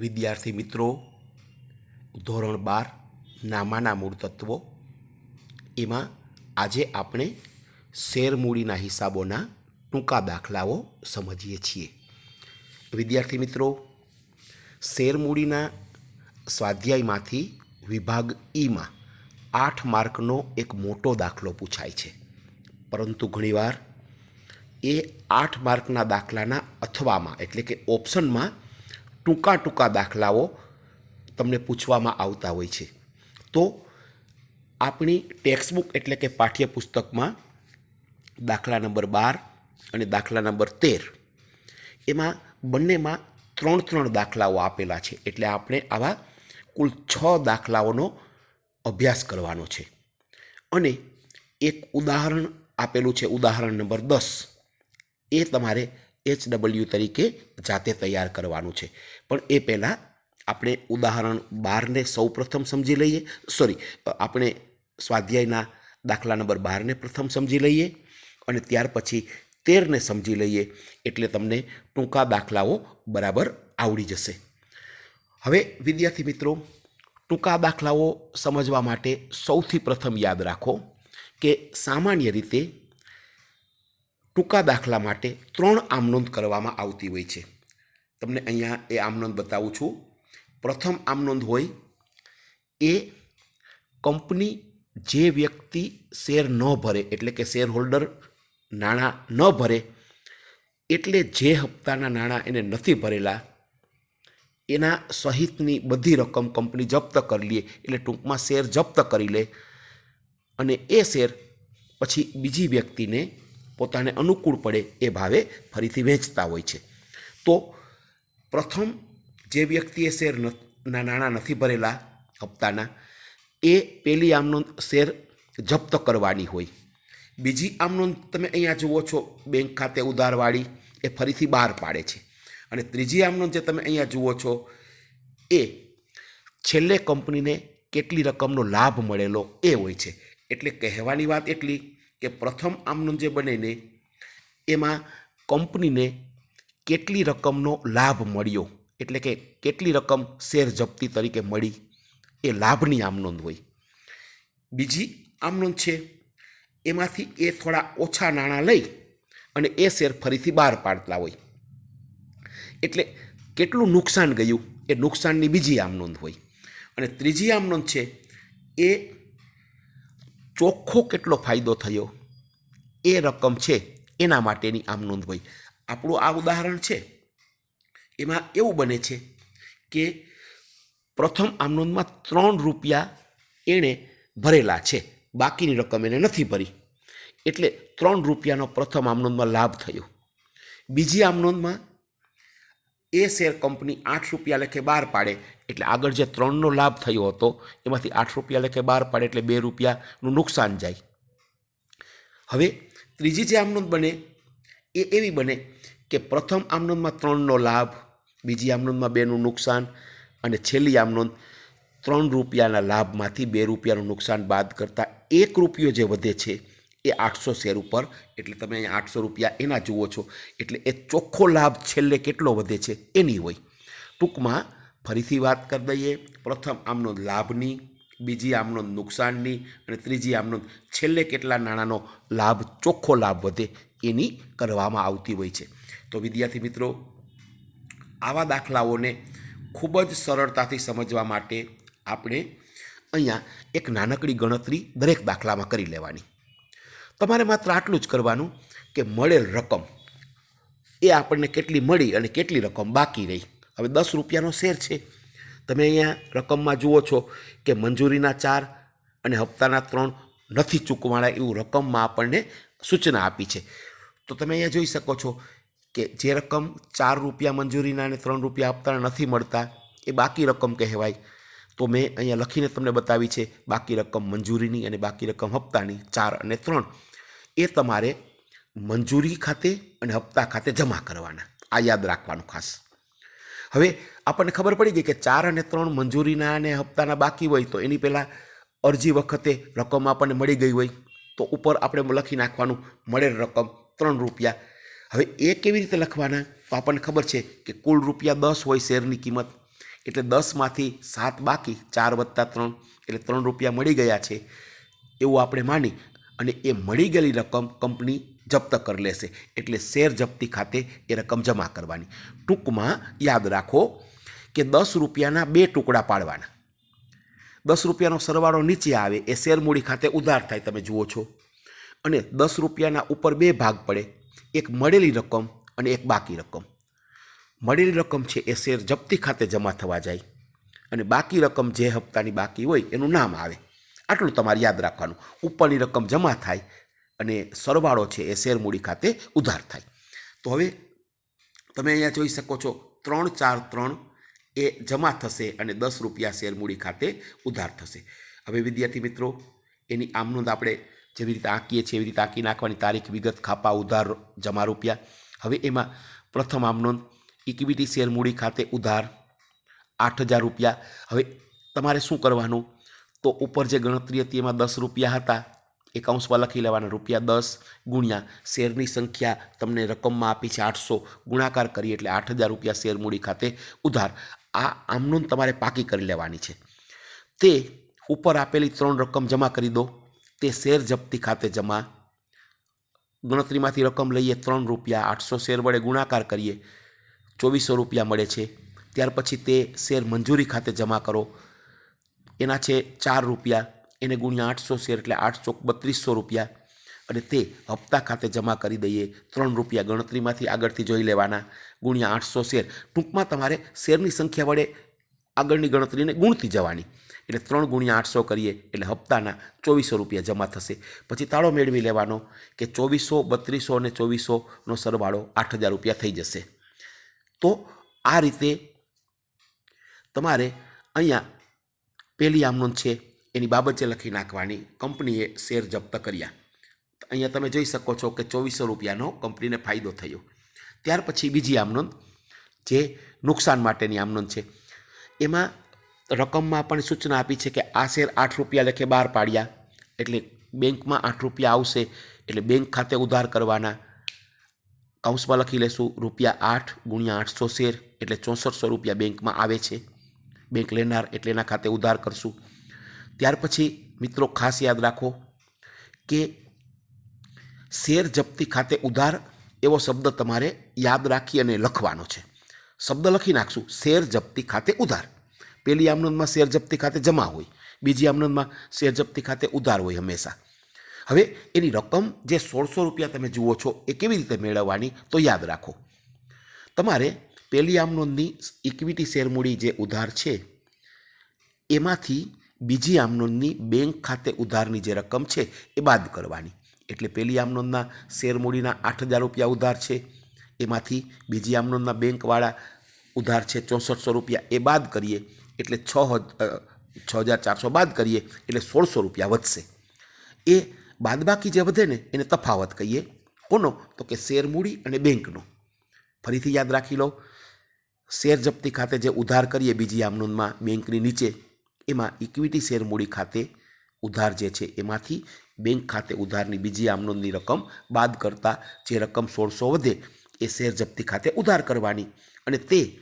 વિદ્યાર્થી મિત્રો, ધોરણ બાર, નામાના મૂળ તત્વો. એમાં આજે આપણે શેરમૂડીના હિસાબોના ટૂંકા દાખલાઓ સમજીએ છીએ. વિદ્યાર્થી મિત્રો, શેરમૂડીના સ્વાધ્યાયમાંથી વિભાગ ઈમાં આઠ માર્કનો એક મોટો દાખલો પૂછાય છે. પરંતુ ઘણીવાર એ આઠ માર્કના દાખલાના અથવામાં, એટલે કે ઓપ્શનમાં ટૂંકા ટૂંકા દાખલાઓ તમને પૂછવામાં આવતા હોય છે. તો આપણી ટેક્સ્ટબુક એટલે કે પાઠ્યપુસ્તકમાં દાખલા નંબર બાર અને દાખલા નંબર તેર, એમાં બંનેમાં ત્રણ ત્રણ દાખલાઓ આપેલા છે. એટલે આપણે આવા કુલ છ દાખલાઓનો અભ્યાસ કરવાનો છે. અને એક ઉદાહરણ આપેલું છે, ઉદાહરણ નંબર દસ. એ તમારે એચ ડબલ્યુ તરીકે જાતે તૈયાર કરવાનું છે. પણ એ પહેલાં આપણે ઉદાહરણ બારને સૌ પ્રથમ સમજી લઈએ. સોરી આપણે સ્વાધ્યાયના દાખલા નંબર બારને પ્રથમ સમજી લઈએ અને ત્યાર પછી તેરને સમજી લઈએ એટલે તમને ટૂંકા દાખલાઓ બરાબર આવડી જશે. હવે વિદ્યાર્થી મિત્રો, ટૂંકા દાખલાઓ સમજવા માટે સૌથી પ્રથમ યાદ રાખો કે સામાન્ય રીતે ટૂંકા દાખલા માટે ત્રણ આમનોંધ કરવામાં આવતી હોય છે. તમને અહીંયા એ આમનોંધ બતાવું છું. પ્રથમ આમનોંધ હોય, એ કંપની જે વ્યક્તિ શેર ન ભરે, એટલે કે શેર હોલ્ડર નાણાં ન ભરે, એટલે જે હપ્તાના નાણાં એને નથી ભરેલા, એના સહિતની બધી રકમ કંપની જપ્ત કરી લે, એટલે ટૂંકમાં શેર જપ્ત કરી લે, અને એ શેર પછી બીજી વ્યક્તિને પોતાને અનુકૂળ પડે એ ભાવે ફરીથી વેચતા હોય છે. તો પ્રથમ જે વ્યક્તિએ શેર ન- નાણાં નથી ભરેલા હપ્તાના, એ પેલી આમનોંધ શેર જપ્ત કરવાની હોય. બીજી આમનોંધ તમે અહીંયા જુઓ છો, બેંક ખાતે ઉધારવાળી એ ફરીથી બહાર પાડે છે. અને ત્રીજી આમનોંધ જે તમે અહીંયા જુઓ છો, એ છેલ્લે કંપનીને કેટલી રકમનો લાભ મળેલો એ હોય છે. એટલે કહેવાની વાત એટલી કે પ્રથમ આમનું જે બને ને, એમાં કંપનીને કેટલી રકમનો લાભ મળ્યો? એટલે કે કેટલી રકમ શેર જપ્તી તરીકે મળી? એ લાભની આમનોંધ હોય. બીજી આમનોંધ છે, એમાંથી એ થોડા ઓછા નાણાં લઈ અને એ શેર ફરીથી બહાર પાડતા હોય. એટલે કેટલું નુકસાન ગયું? એ નુકસાનની બીજી આમનોંધ હોય. અને ત્રીજી આમનોંધ છે, એ ચોખ્ખો કેટલો ફાયદો થયો? એ રકમ છે, એના માટેની આમ નોંધ હોય આપણું આ ઉદાહરણ છે. એમાં એવું બને છે કે પ્રથમ આમનોંધમાં ત્રણ રૂપિયા એણે ભરેલા છે. બાકીની રકમ એને નથી ભરી. એટલે ત્રણ રૂપિયાનો પ્રથમ આમનોંધમાં લાભ થયો. બીજી આમનોંધમાં એ શેર કંપની આઠ રૂપિયા લેખે બહાર પાડે. એટલે આગળ જે ત્રણનો લાભ થયો હતો, એમાંથી આઠ રૂપિયા લેખે બહાર પાડે એટલે બે રૂપિયાનું નુકસાન જાય. હવે ત્રીજી જે આમનોંધ બને, એ એવી બને કે પ્રથમ આમનોંધમાં ત્રણનો લાભ, બીજી આમનોંધમાં બેનું નુકસાન, અને છેલ્લી આમનોંધ ત્રણ રૂપિયાના લાભમાંથી બે રૂપિયાનું નુકસાન બાદ કરતાં એક રૂપિયો જે વધે છે એ આઠસો શેર ઉપર. એટલે તમે અહીંયા આઠસો રૂપિયા એના જુઓ છો. એટલે એ ચોખ્ખો લાભ છેલ્લે કેટલો વધે છે એની હોય. ટૂંકમાં ફરીથી વાત કરી દઈએ. પ્રથમ આમનો લાભની, બીજી આમનો નુકસાનની અને ત્રીજી આમનો છેલ્લે કેટલા નાણાંનો લાભ, ચોખ્ખો લાભ વધે એની કરવામાં આવતી હોય છે. તો વિદ્યાર્થી મિત્રો, આવા દાખલાઓને ખૂબ જ સરળતાથી સમજવા માટે આપણે અહીંયા એક નાનકડી ગણતરી દરેક દાખલામાં કરી લેવાની. તમારે માત્ર આટલું જ કરવાનું કે મળેલ રકમ, એ આપણને કેટલી મળી અને કેટલી રકમ બાકી રહી. હવે દસ રૂપિયાનો શેર છે. તમે અહીંયા રકમમાં જુઓ છો કે મંજૂરીના ચાર અને હપ્તાના ત્રણ નથી ચૂકવાના એવું રકમમાં આપણને સૂચના આપી છે. તો તમે અહીંયા જોઈ શકો છો કે જે રકમ ચાર રૂપિયા મંજૂરીના અને ત્રણ રૂપિયા હપ્તાના નથી મળતા, એ બાકી રકમ કહેવાય. તો મેં અહીંયા લખીને તમને બતાવી છે, બાકી રકમ મંજૂરીની અને બાકી રકમ હપ્તાની ચાર અને ત્રણ. એ તમારે મંજૂરી ખાતે અને હપ્તા ખાતે જમા કરવાના. આ યાદ રાખવાનું ખાસ. હવે આપણને ખબર પડી ગઈ કે ચાર અને ત્રણ મંજૂરીના અને હપ્તાના બાકી હોય તો એની પહેલાં અરજી વખતે રકમ આપણને મળી ગઈ હોય. તો ઉપર આપણે લખી નાખવાનું, મળેલ રકમ ત્રણ રૂપિયા. હવે એ કેવી રીતે લખવાના? તો આપણને ખબર છે કે કુલ રૂપિયા દસ હોય શેરની કિંમત એટલે દસમાંથી સાત બાકી, ચાર વત્તા ત્રણ, એટલે ત્રણ રૂપિયા મળી ગયા છે એવું આપણે માની અને એ મળી ગયેલી રકમ કંપની જપ્ત કરી લેશે. એટલે શેર જપ્તી ખાતે એ રકમ જમા કરવાની. ટૂંકમાં યાદ રાખો કે દસ રૂપિયાના બે ટુકડા પાડવાના. દસ રૂપિયાનો સરવાળો નીચે આવે, એ શેર મૂડી ખાતે ઉધાર થાય, તમે જુઓ છો. અને દસ રૂપિયાના ઉપર બે ભાગ પડે, એક મળેલી રકમ અને એક બાકી રકમ. મળેલી રકમ છે એ શેર જપ્તી ખાતે જમા થવા જાય. અને બાકી રકમ જે હપ્તાની બાકી હોય એનું નામ આવે. આટલું તમારે યાદ રાખવાનું. ઉપરની રકમ જમા થાય અને સરવાળો છે એ શેર મૂડી ખાતે ઉધાર થાય. તો હવે તમે અહીંયા જોઈ શકો છો ત્રણ ચાર ત્રણ એ જમા થશે અને દસ રૂપિયા શેર મૂડી ખાતે ઉધાર થશે. હવે વિદ્યાર્થી મિત્રો, એની આમ નોંધ આપણે જેવી રીતે આંકીએ છીએ, એવી રીતે આંકી નાખવાની તારીખ, વિગત, ખાપા, ઉધાર, જમા રૂપિયા. હવે એમાં પ્રથમ આમ નોંધ ઇક્વિટી શેર મૂડી ખાતે ઉધાર? આઠ હજાર રૂપિયા. હવે તમારે શું કરવાનું? તો ઉપર જે ગણતરી હતી એમાં દસ રૂપિયા હતા. એકાઉન્ટ્સમાં લખી લેવાના, રૂપિયા દસ ગુણ્યા. શેરની સંખ્યા તમને રકમમાં આપી છે આઠસો. ગુણાકાર કરી એટલે આઠ હજાર રૂપિયા શેર મૂડી ખાતે ઉધાર. આ આમનોંધ તમારે પાકી કરી લેવાની છે. તે ઉપર આપેલી ત્રણ રકમ જમા કરી દો. તે શેર જપ્તી ખાતે જમા. ગણતરીમાંથી રકમ લઈએ ત્રણ રૂપિયા. આઠસો શેર વડે ગુણાકાર કરીએ. ચોવીસો રૂપિયા મળે છે. ત્યાર પછી તે શેર મંજૂરી ખાતે જમા કરો. એના છે ચાર રૂપિયા, એને ગુણ્યા આઠસો શેર એટલે આઠસો બત્રીસો રૂપિયા. અને તે હપ્તા ખાતે જમા કરી દઈએ. ત્રણ રૂપિયા ગણતરીમાંથી આગળથી જોઈ લેવાના. ગુણ્યા આઠસો શેર. ટૂંકમાં તમારે શેરની સંખ્યા વડે આગળની ગણતરીને ગુણતી જવાની. એટલે ત્રણ ગુણ્યા આઠસો કરીએ એટલે હપ્તાના ચોવીસો રૂપિયા જમા થશે. પછી તાળો મેળવી લેવાનો કે ચોવીસો, બત્રીસો અને ચોવીસોનો સરવાળો આઠ હજાર રૂપિયા થઈ જશે. તો આ રીતે તમારે અહીંયા પહેલી આમનોંધ છે, એની બાબતે લખી નાખવાની. કંપનીએ શેર જપ્ત કર્યા. અહીંયા તમે જોઈ શકો છો કે ચોવીસો રૂપિયાનો કંપનીને ફાયદો થયો. ત્યાર પછી બીજી આમનોંધ જે નુકસાન માટેની આમનોંધ છે. એમાં રકમમાં પણ સૂચના આપી છે કે આ શેર આઠ રૂપિયા લખે બહાર પાડ્યા. એટલે બેંકમાં આઠ રૂપિયા આવશે, એટલે બેંક ખાતે ઉધાર કરવાના. કાઉન્સમાં લખી લેશું, રૂપિયા આઠ ગુણ્યા આઠસો શેર, એટલે ચોસઠસો રૂપિયા બેંકમાં આવે છે. બેંક લેનાર એટલે એના ખાતે ઉધાર કરશું. ત્યાર પછી મિત્રો ખાસ યાદ રાખો કે શેર જપ્તી ખાતે ઉધાર એવો શબ્દ તમારે યાદ રાખી અને લખવાનો છે. શબ્દ લખી નાખશું, શેર જપ્તી ખાતે ઉધાર. પહેલી આમનંદમાં શેર જપ્તી ખાતે જમા હોય, બીજી આમનંદમાં શેર જપ્તી ખાતે ઉધાર હોય હંમેશા. હવે એની રકમ જે સોળસો રૂપિયા તમે જુઓ છો, એ કેવી રીતે મેળવવાની તો યાદ રાખો. તમારે પહેલી આમનોંધની ઇક્વિટી શેરમૂડી જે ઉધાર છે, એમાંથી બીજી આમનોંધની બેંક ખાતે ઉધારની જે રકમ છે, એ બાદ કરવાની. એટલે પહેલી આમનોંધના શેરમૂડીના આઠ હજાર રૂપિયા ઉધાર છે, એમાંથી બીજી આમનોંધના બેંકવાળા ઉધાર છે ચોસઠસો રૂપિયા, એ બાદ કરીએ. એટલે છ છ હજાર ચારસો બાદ કરીએ, એટલે સોળસો રૂપિયા વધશે. એ બાદબાકી જે વધે ને, એને તફાવત કહીએ. કોનો? તો કે શેર મૂડી અને બેંકનો. ફરીથી યાદ રાખી લો, શેર જપ્તી ખાતે જે ઉધાર કરીએ બીજી આમનોંધમાં બેંકની નીચે, એમાં ઇક્વિટી શેર મૂડી ખાતે ઉધાર જે છે, એમાંથી બેંક ખાતે ઉધારની બીજી આમનોંધની રકમ બાદ કરતાં જે રકમ સોળસો વધે, એ શેર જપ્તી ખાતે ઉધાર કરવાની અને તે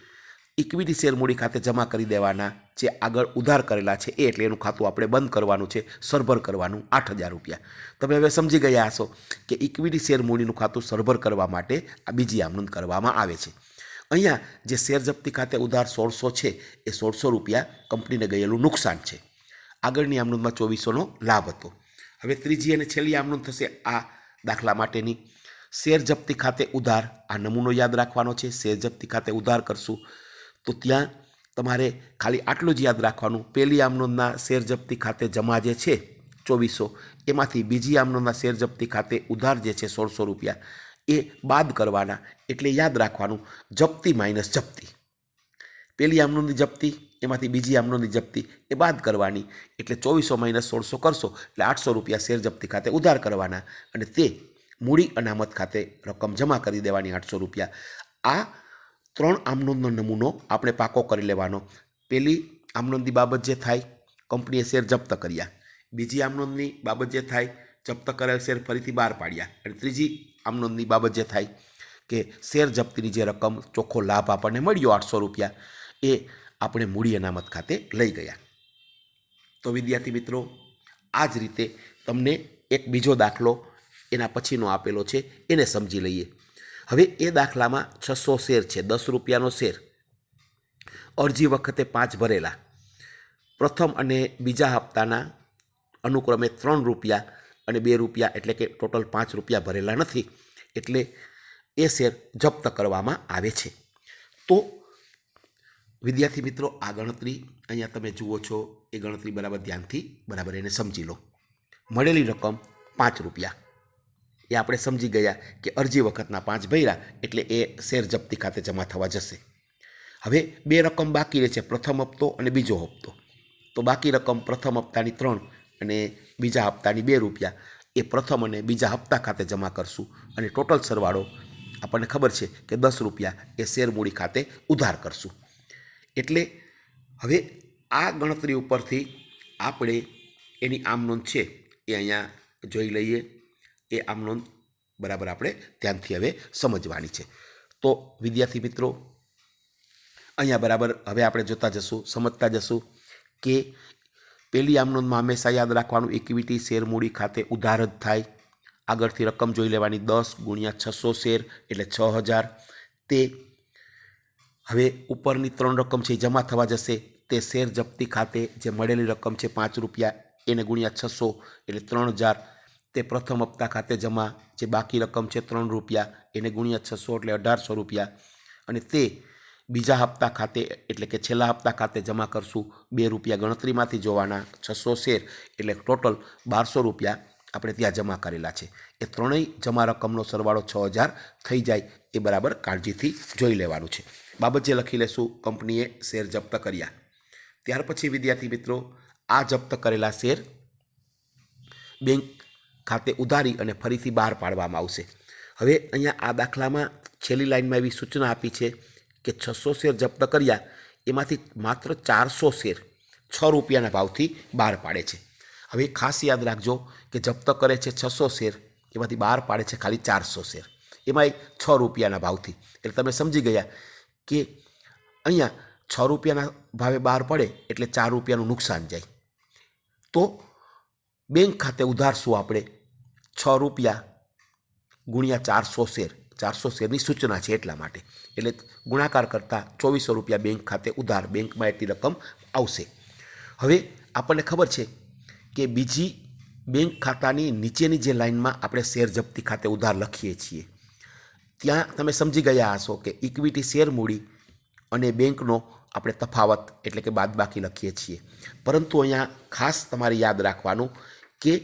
ઇક્વિટી શેર મૂડી ખાતે જમા કરી દેવાના જે આગળ ઉધાર કરેલા છે એ એટલે એનું ખાતું આપણે બંધ કરવાનું છે, સરભર કરવાનું, આઠ હજાર રૂપિયા. તમે હવે સમજી ગયા હશો કે ઇક્વિટી શેર મૂડીનું ખાતું સરભર કરવા માટે આ બીજી આમનંદ કરવામાં આવે છે. અહીંયા જે શેર જપ્તી ખાતે ઉધાર સોળસો છે, એ સોળસો રૂપિયા કંપનીને ગયેલું નુકસાન છે. આગળની આમનંદમાં ચોવીસોનો લાભ હતો. હવે ત્રીજી અને છેલ્લી આમનંદ થશે આ દાખલા માટેની. શેર જપ્તી ખાતે ઉધાર આ નમૂનો યાદ રાખવાનો છે. શેર જપ્તી ખાતે ઉધાર કરશું તો ત્યાં તમારે ખાલી આટલું જ યાદ રાખવાનું. પહેલી આમનોંધના શેર જપ્તી ખાતે જમા જે છે, ચોવીસો, એમાંથી બીજી આમનોંધના શેર જપ્તી ખાતે ઉધાર જે છે, સોળસો રૂપિયા. એ બાદ કરવાના, એટલે યાદ રાખવાનું, જપ્તી માઇનસ જપ્તી. પહેલી આમનોંધની જપ્તી, એમાંથી બીજી આમનોંધની જપ્તી, એ બાદ કરવાની, એટલે ચોવીસો માઇનસ સોળસો કરશો, એટલે આઠસો રૂપિયા શેર જપ્તી ખાતે ઉધાર કરવાના. અને તે મૂડી અનામત ખાતે રકમ જમા કરી દેવાની આઠસો રૂપિયા. આ ત્રણ આમનોંધનો નમૂનો આપણે પાકો કરી લેવાનો. પહેલી આમનોંધની બાબત જે થાય, કંપનીએ શેર જપ્ત કર્યા. બીજી આમનોંધની બાબત જે થાય, જપ્ત કરેલ શેર ફરીથી બહાર પાડ્યા. અને ત્રીજી આમનોંધની બાબત જે થાય કે શેર જપ્તીની જે રકમ, ચોખ્ખો લાભ આપણને મળ્યો આઠસો રૂપિયા, એ આપણે મૂડી અનામત ખાતે લઈ ગયા. તો વિદ્યાર્થી મિત્રો, આ જ રીતે તમને એક બીજો દાખલો એના પછીનો આપેલો છે, એને સમજી લઈએ. હવે એ દાખલામાં છસો શેર છે, દસ રૂપિયાનો શેર. અરજી વખતે પાંચ ભરેલા. પ્રથમ અને બીજા હપ્તાના અનુક્રમે ત્રણ રૂપિયા અને બે રૂપિયા એટલે કે ટોટલ પાંચ રૂપિયા ભરેલા નથી, એટલે એ શેર જપ્ત કરવામાં આવે છે. તો વિદ્યાર્થી મિત્રો, આ ગણતરી અહીંયા તમે જુઓ છો, એ ગણતરી બરાબર ધ્યાનથી બરાબર એને સમજી લો. મળેલી રકમ પાંચ રૂપિયા. એ આપણે સમજી ગયા કે અરજી વખતના પાંચ ભર્યા એટલે એ શેર જપ્તી ખાતે જમા થવા જશે. હવે બે રકમ બાકી રહે છે, પ્રથમ હપ્તો અને બીજો હપ્તો. તો બાકી રકમ પ્રથમ હપ્તાની ત્રણ અને બીજા હપ્તાની બે રૂપિયા. એ પ્રથમ અને બીજા હપ્તા ખાતે જમા કરશું અને ટોટલ સરવાળો આપણને ખબર છે કે દસ રૂપિયા એ શેર મૂડી ખાતે ઉધાર કરશું. એટલે હવે આ ગણતરી ઉપરથી આપણે એની આમ નોંધ છે એ અહીંયા જોઈ લઈએ. એ આમ નોંધ બરાબર આપણે ધ્યાનથી હવે સમજવાની છે. તો વિદ્યાર્થી મિત્રો, અહીંયા બરાબર હવે આપણે જોતા જશું, સમજતા જશું કે પેલી આમ હંમેશા યાદ રાખવાનું ઇક્વિટી શેર મૂડી ખાતે ઉધાર જ થાય. આગળથી રકમ જોઈ લેવાની દસ ગુણ્યા છસો શેર એટલે છ હજાર. તે હવે ઉપરની ત્રણ રકમ છે જમા થવા જશે. તે શેર જપ્તી ખાતે જે મળેલી રકમ છે પાંચ રૂપિયા, એને ગુણ્યા છસો એટલે ત્રણ હજાર. તે પ્રથમ હપ્તા ખાતે જમા, જે બાકી રકમ છે ત્રણ રૂપિયા, એને ગુણ્યા છસો એટલે અઢારસો રૂપિયા. અને તે બીજા હપ્તા ખાતે, એટલે કે છેલ્લા હપ્તા ખાતે જમા કરશું, બે રૂપિયા ગણતરીમાંથી જોવાના, છસો શેર, એટલે ટોટલ બારસો રૂપિયા આપણે ત્યાં જમા કરેલા છે. એ ત્રણેય જમા રકમનો સરવાળો છ હજાર થઈ જાય, એ બરાબર કાળજીથી જોઈ લેવાનું છે. બાબત જે લખી લેશું, કંપનીએ શેર જપ્ત કર્યા. ત્યાર પછી વિદ્યાર્થી મિત્રો, આ જપ્ત કરેલા શેર, બેંક ખાતે ઉધારી અને ફરીથી બહાર પાડવામાં આવશે. હવે અહીંયા આ દાખલામાં છેલ્લી લાઇનમાં એવી સૂચના આપી છે કે છસો શેર જપ્ત કર્યા, એમાંથી માત્ર ચારસો શેર છ રૂપિયાના ભાવથી બહાર પાડે છે. હવે ખાસ યાદ રાખજો કે જપ્ત કરે છે છસો શેર, એમાંથી બહાર પાડે છે ખાલી ચારસો શેર. એમાં છ રૂપિયાના ભાવથી. એટલે તમે સમજી ગયા કે અહીંયા છ રૂપિયાના ભાવે બહાર પડે એટલે ચાર રૂપિયાનું નુકસાન જાય. તો બેંક ખાતે ઉધારશું આપણે. છ રૂપિયા ગુણ્યા ચારસો શેર. ચારસો શેરની સૂચના છે એટલા માટે. એટલે ગુણાકાર કરતાં ચોવીસો રૂપિયા બેંક ખાતે ઉધાર બેંકમાં એટલી રકમ આવશે. હવે આપણને ખબર છે કે બીજી બેંક ખાતાની નીચેની જે લાઇનમાં આપણે શેર જપ્તી ખાતે ઉધાર લખીએ છીએ, ત્યાં તમે સમજી ગયા હશો કે ઇક્વિટી શેર મૂડી અને બેંકનો આપણે તફાવત એટલે કે બાદબાકી લખીએ છીએ. પરંતુ અહીંયા ખાસ તમારે યાદ રાખવાનું કે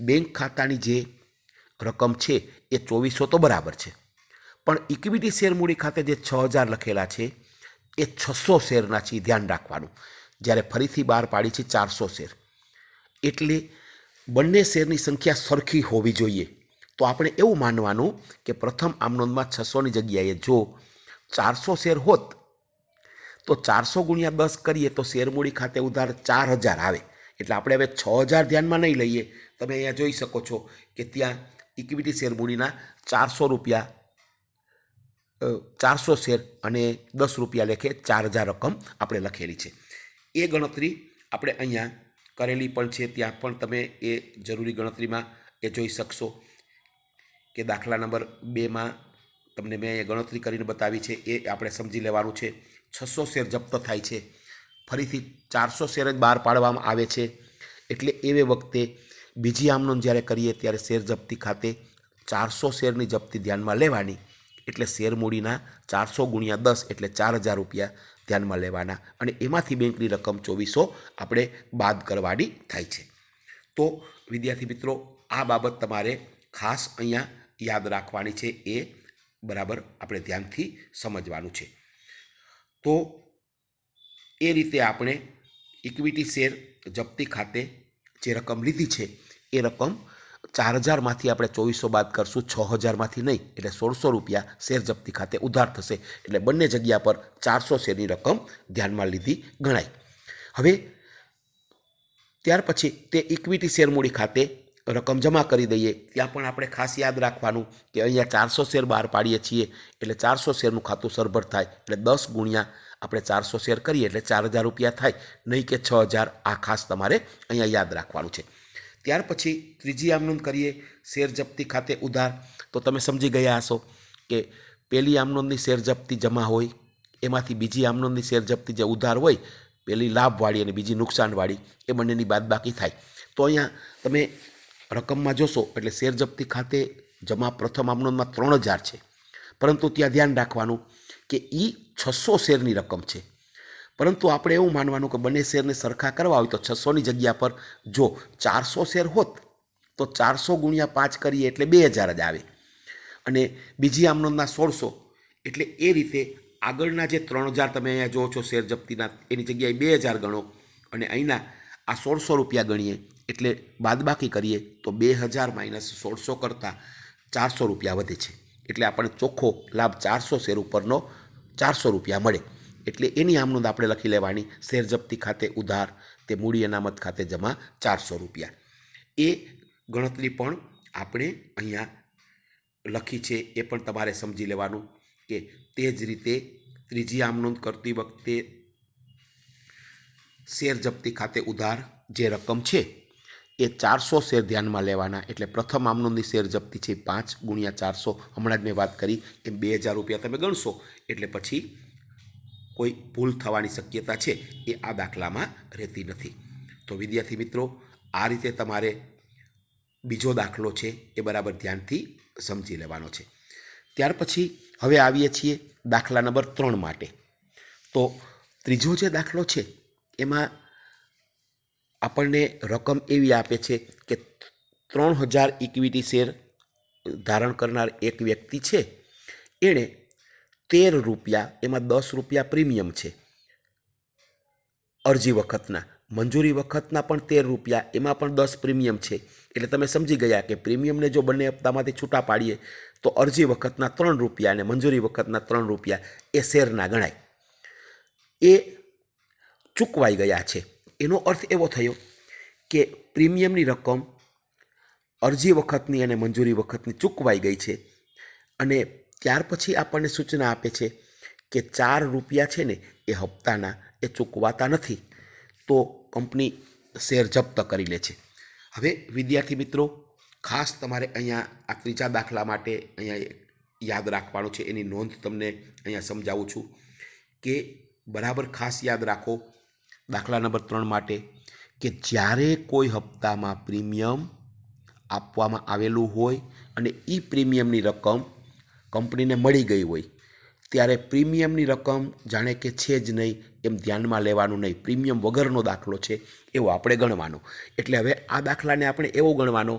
બેંક ખાતાની જે રકમ છે એ ચોવીસો તો બરાબર છે. પણ ઇક્વિટી શેર મૂડી ખાતે જે છ હજાર લખેલા છે, એ છસો શેરના છે ધ્યાન રાખવાનું. જ્યારે ફરીથી બહાર પાડી છે ચારસો શેર. એટલે બંને શેરની સંખ્યા સરખી હોવી જોઈએ. તો આપણે એવું માનવાનું કે પ્રથમ આમનોંધમાં છસોની જગ્યાએ જો ચારસો શેર હોત, તો ચારસો ગુણ્યા દસ કરીએ તો શેરમૂડી ખાતે ઉધાર ચાર હજાર આવે. એટલે આપણે હવે છ હજાર ધ્યાનમાં નહીં લઈએ. તમે અહીંયા જોઈ શકો છો કે ત્યાં ઇક્વિટી શેર મૂડીના ચારસો રૂપિયા ચારસો શેર અને દસ રૂપિયા લેખે ચાર હજાર રકમ આપણે લખેલી છે. એ ગણતરી આપણે અહીંયા કરેલી પણ છે. ત્યાં પણ તમે એ જરૂરી ગણતરીમાં એ જોઈ શકશો કે દાખલા નંબર બેમાં તમને મેં એ ગણતરી કરીને બતાવી છે. એ આપણે સમજી લેવાનું છે. છસો શેર જપ્ત થાય છે. ફરીથી ચારસો શેર જ બહાર પાડવામાં આવે છે. એટલે એવે વખતે બીજી આમનોન જ્યારે કરીએ ત્યારે શેર જપ્તી ખાતે ચારસો શેરની જપ્તી ધ્યાનમાં લેવાની. એટલે શેર મૂડીના ચારસો ગુણ્યા દસ એટલે ચાર હજાર રૂપિયા ધ્યાનમાં લેવાના. અને એમાંથી બેંકની રકમ ચોવીસો આપણે બાદ કરવાની થાય છે. તો વિદ્યાર્થી મિત્રો, આ બાબત તમારે ખાસ અહીંયા યાદ રાખવાની છે. એ બરાબર આપણે ધ્યાનથી સમજવાનું છે. તો એ રીતે આપણે ઇક્વિટી શેર જપ્તી ખાતે જે રકમ લીધી છે, એ રકમ ચાર હજારમાંથી આપણે ચોવીસો બાદ કરશું, છ હજારમાંથી નહીં, એટલે સોળસો રૂપિયા શેર જપ્તી ખાતે ઉધાર થશે. એટલે બંને જગ્યા પર ચારસો શેરની રકમ ધ્યાનમાં લીધી ગણાય. હવે ત્યાર પછી તે ઇક્વિટી શેર મૂડી ખાતે રકમ જમા કરી દઈએ. ત્યાં પણ આપણે ખાસ યાદ રાખવાનું કે અહીંયા ચારસો શેર બહાર પાડીએ છીએ એટલે ચારસો શેરનું ખાતું સરભર થાય એટલે દસ ગુણ્યા આપણે ચારસો શેર કરીએ એટલે ચાર હજાર રૂપિયા થાય. નહીં કે છ હજાર. આ ખાસ તમારે અહીંયા યાદ રાખવાનું છે. ત્યાર પછી ત્રીજી આમનોંધ કરીએ શેર જપ્તી ખાતે ઉધાર. તો તમે સમજી ગયા હશો કે પહેલી આમનોંધની શેર જપ્તી જમા હોય, એમાંથી બીજી આમનોંધની શેર જપ્તી જે ઉધાર હોય પહેલી લાભવાળી અને બીજી નુકસાનવાળી, એ બંનેની બાદબાકી થાય. તો અહીંયા તમે રકમમાં જોશો એટલે શેર જપ્તી ખાતે જમા પ્રથમ આમનોંધમાં ત્રણ હજાર છે. પરંતુ ત્યાં ધ્યાન રાખવાનું કે એ છસો શેરની રકમ છે. પરંતુ આપણે એવું માનવાનું કે બંને શેરને સરખા કરવા હોય તો છસોની જગ્યા પર જો ચારસો શેર હોત, તો ચારસો ગુણ્યા પાંચ કરીએ એટલે બે હજાર જ આવે. અને બીજી આમનોંધના સોળસો એટલે એ રીતે આગળના જે ત્રણ હજાર તમે અહીંયા જુઓ છો શેર જપ્તીના, એની જગ્યાએ બે હજાર ગણો અને અહીંના આ સોળસો રૂપિયા ગણીએ એટલે બાદબાકી કરીએ તો બે હજાર માઇનસ સોળસો કરતાં ચારસો રૂપિયા વધે છે. એટલે આપણને ચોખ્ખો લાભ ચારસો શેર ઉપરનો ચારસો રૂપિયા મળે. એટલે એની આમનોંધ આપણે લખી લેવાની. શેર જપ્તી ખાતે ઉધાર, તે મૂડી અનામત ખાતે જમા ચારસો રૂપિયા. એ ગણતરી પણ આપણે અહીંયા લખી છે. એ પણ તમારે સમજી લેવાનું કે તે જ રીતે ત્રીજી આમનોંધ કરતી વખતે શેર જપ્તી ખાતે ઉધાર જે રકમ છે એ ચારસો શેર ધ્યાનમાં લેવાના. એટલે પ્રથમ આમનોંધની શેર જપ્તી છે પાંચ ગુણ્યા ચારસો. હમણાં જ મેં વાત કરી એમ બે હજાર રૂપિયા તમે ગણશો. એટલે પછી કોઈ ભૂલ થવાની શક્યતા છે એ આ દાખલામાં રહેતી નથી. તો વિદ્યાર્થી મિત્રો, આ રીતે તમારે બીજો દાખલો છે એ બરાબર ધ્યાનથી સમજી લેવાનો છે. ત્યાર પછી હવે આવીએ છીએ દાખલા નંબર ત્રણ માટે. તો ત્રીજો જે દાખલો છે એમાં આપણને રકમ એવી આપે છે કે ત્રણ હજાર ઇક્વિટી શેર ધારણ કરનાર એક વ્યક્તિ છે. એણે તેર રૂપિયા, એમાં દસ રૂપિયા પ્રીમિયમ છે. અરજી વખતના, મંજૂરી વખતના પણ તેર રૂપિયા, એમાં પણ દસ પ્રીમિયમ છે. એટલે તમે સમજી ગયા કે પ્રીમિયમને જો બંને હપ્તામાંથી છૂટા પાડીએ, તો અરજી વખતના ત્રણ રૂપિયા અને મંજૂરી વખતના ત્રણ રૂપિયા એ શેરના ગણાય? એ ચૂકવાઈ ગયા છે. એનો અર્થ એવો થયો કે પ્રીમિયમની રકમ અરજી વખતની અને મંજૂરી વખતની ચૂકવાઈ ગઈ છે અને ત્યાર પછી આપણને સૂચના આપે છે કે ચાર રૂપિયા છે ને એ હપ્તાના, એ ચૂકવાતા નથી. તો કંપની શેર જપ્ત કરી લે છે. હવે વિદ્યાર્થી મિત્રો, ખાસ તમારે અહીંયા આ ત્રીજા દાખલા માટે અહીંયા યાદ રાખવાનું છે. એની નોંધ તમને અહીંયા સમજાવું છું કે બરાબર ખાસ યાદ રાખો દાખલા નંબર ત્રણ માટે કે જ્યારે કોઈ હપ્તામાં પ્રીમિયમ આપવામાં આવેલું હોય અને એ પ્રીમિયમની રકમ કંપનીને મળી ગઈ હોય, ત્યારે પ્રીમિયમની રકમ જાણે કે છે જ નહીં એમ ધ્યાનમાં લેવાનું નહીં. પ્રીમિયમ વગરનો દાખલો છે એવો આપણે ગણવાનો. એટલે હવે આ દાખલાને આપણે એવો ગણવાનો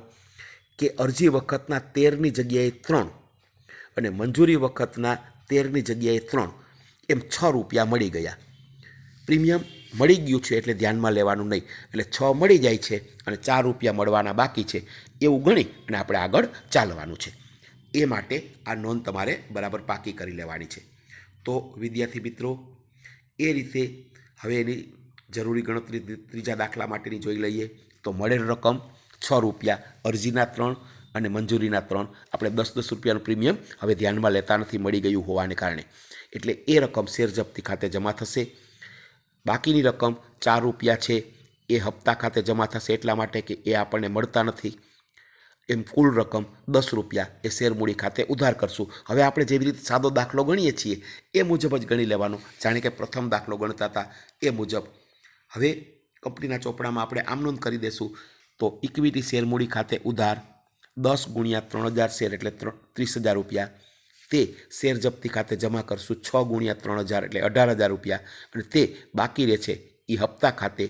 કે અરજી વખતના તેરની જગ્યાએ ત્રણ અને મંજૂરી વખતના તેરની જગ્યાએ ત્રણ એમ છ રૂપિયા મળી ગયા. પ્રીમિયમ મળી ગયું છે એટલે ધ્યાનમાં લેવાનું નહીં. એટલે છ મળી જાય છે અને ચાર રૂપિયા મળવાના બાકી છે એવું ગણી અને આપણે આગળ ચાલવાનું છે. એ માટે આ નોંધ તમારે બરાબર પાકી કરી લેવાની છે. તો વિદ્યાર્થી મિત્રો, એ રીતે હવે એની જરૂરી ગણતરી ત્રીજા દાખલા માટેની જોઈ લઈએ. તો મળેલ રકમ છ રૂપિયા, અરજીના ત્રણ અને મંજૂરીના ત્રણ. આપણે દસ દસ રૂપિયાનું પ્રીમિયમ હવે ધ્યાનમાં લેતા નથી, મળી ગયું હોવાને કારણે. એટલે એ રકમ શેર જપ્તી ખાતે જમા થશે. બાકીની રકમ ચાર રૂપિયા છે. એ હપ્તા ખાતે જમા થશે એટલા માટે કે એ આપણને મળતા નથી. એમ કુલ રકમ દસ રૂપિયા એ શેરમૂડી ખાતે ઉધાર કરશું. હવે આપણે જેવી રીતે સાદો દાખલો ગણીએ છીએ, એ મુજબ જ ગણી લેવાનો. જાણે કે પ્રથમ દાખલો ગણતા હતા, એ મુજબ. હવે કંપનીના ચોપડામાં આપણે આમ નોંધ કરી દેશું. તો ઇક્વિટી શેરમૂડી ખાતે ઉધાર દસ ગુણ્યા ત્રણ હજાર શેર એટલે ત્રણ, ત્રીસ હજાર રૂપિયા. તે શેર જપ્તી ખાતે જમા કરશું છ ગુણ્યા ત્રણ હજાર એટલે અઢાર હજાર રૂપિયા. અને તે બાકી રહે છે એ હપ્તા ખાતે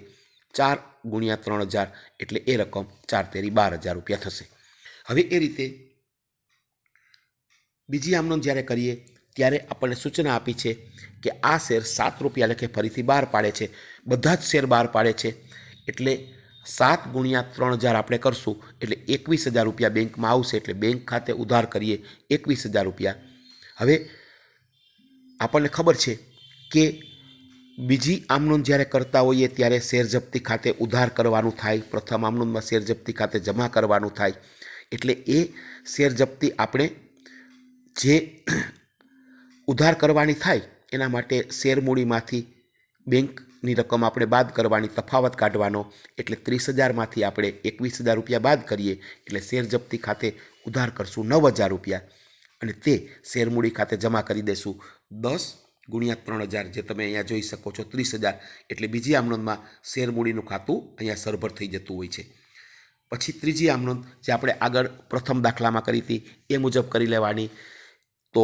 ચાર ગુણ્યા ત્રણ હજાર એટલે એ રકમ ચાર તેરી બાર હજાર રૂપિયા થશે. હવે એ રીતે બીજી આમનોંધ જ્યારે કરીએ ત્યારે આપણને સૂચના આપી છે કે આ શેર સાત રૂપિયા લખે ફરીથી બહાર પાડે છે. બધા જ શેર બહાર પાડે છે એટલે સાત ગુણ્યા ત્રણ હજાર આપણે કરશું એટલે એકવીસ હજાર રૂપિયા બેંકમાં આવશે એટલે બેંક ખાતે ઉધાર કરીએ એકવીસ હજાર રૂપિયા. હવે આપણને ખબર છે કે બીજી આમનોંધ જ્યારે કરતા હોઈએ ત્યારે શેર જપ્તી ખાતે ઉધાર કરવાનું થાય, પ્રથમ આમનોંધમાં શેર જપ્તી ખાતે જમા કરવાનું થાય. એટલે એ શેર જપ્તી આપણે જે ઉધાર કરવાની થાય એના માટે શેર મૂડીમાંથી બેંકની રકમ આપણે બાદ કરવાની, તફાવત કાઢવાનો. એટલે ત્રીસ હજારમાંથી આપણે એકવીસ હજાર રૂપિયા બાદ કરીએ એટલે શેર જપ્તી ખાતે ઉધાર કરશું નવ હજાર રૂપિયા. અને તે શેરમૂડી ખાતે જમા કરી દેશું. દસ ગુણ્યા ત્રણ હજાર, જે તમે અહીંયા જોઈ શકો છો, ત્રીસ હજાર. એટલે બીજી આમનોંધમાં શેરમૂડીનું ખાતું અહીંયા સરભર થઈ જતું હોય છે. પછી ત્રીજી આમનોંધ જે આપણે આગળ પ્રથમ દાખલામાં કરી હતી, એ મુજબ કરી લેવાની. તો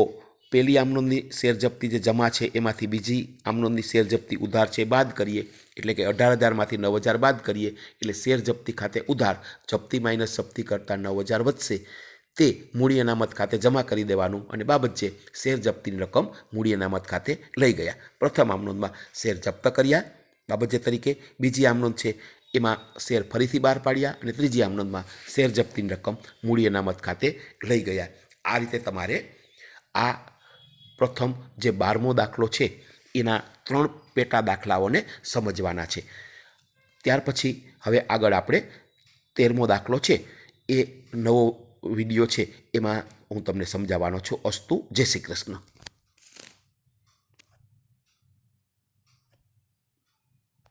પહેલી આમનોંધની શેર જપ્તી જે જમા છે, એમાંથી બીજી આમનોંધની શેર જપ્તી ઉધાર છે બાદ કરીએ. એટલે કે અઢાર હજારમાંથી નવ હજાર બાદ કરીએ. એટલે શેર જપ્તી ખાતે ઉધાર, જપ્તી માઇનસ જપ્તી કરતાં નવ હજાર વધશે. તે મૂડી અનામત ખાતે જમા કરી દેવાનું અને બાબત છે, શેર જપ્તીની રકમ મૂડી અનામત ખાતે લઈ ગયા. પ્રથમ આમનોંધમાં શેર જપ્ત કર્યા. બાબત તરીકે બીજી આમનોંધ છે, એમાં શેર ફરીથી બહાર પાડ્યા અને ત્રીજી આમનોંધમાં શેર જપ્તીની રકમ મૂડી અનામત ખાતે લઈ ગયા. આ રીતે તમારે આ પ્રથમ જે બારમો દાખલો છે, એના ત્રણ પેટા દાખલાઓને સમજવાના છે. ત્યાર પછી હવે આગળ આપણે તેરમો દાખલો છે, એ નવો વીડિયો છે એમાં હું તમને સમજાવવાનો છું. અસ્તુ જય શ્રી કૃષ્ણ.